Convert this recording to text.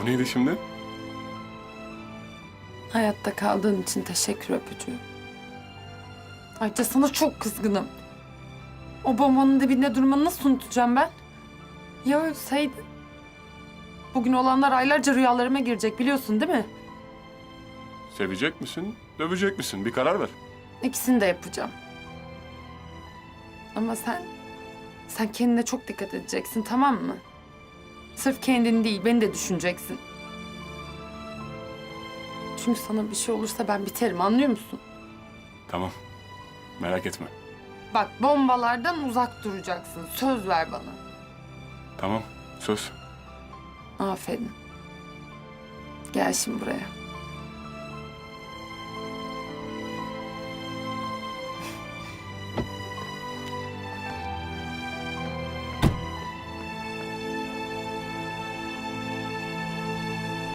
Bu neydi şimdi? Hayatta kaldığın için teşekkür öpücüğü. Ayrıca sana çok kızgınım. O bombanın dibinde durmanı nasıl unutacağım ben? Ya ölseydi? Bugün olanlar aylarca rüyalarıma girecek biliyorsun değil mi? Sevecek misin, dövecek misin? Bir karar ver. İkisini de yapacağım. Ama sen, sen kendine çok dikkat edeceksin tamam mı? Sırf kendini değil, beni de düşüneceksin. Çünkü sana bir şey olursa ben biterim anlıyor musun? Tamam. Merak etme. Bak bombalardan uzak duracaksın. Söz ver bana. Tamam. Söz. Aferin. Gel şimdi buraya.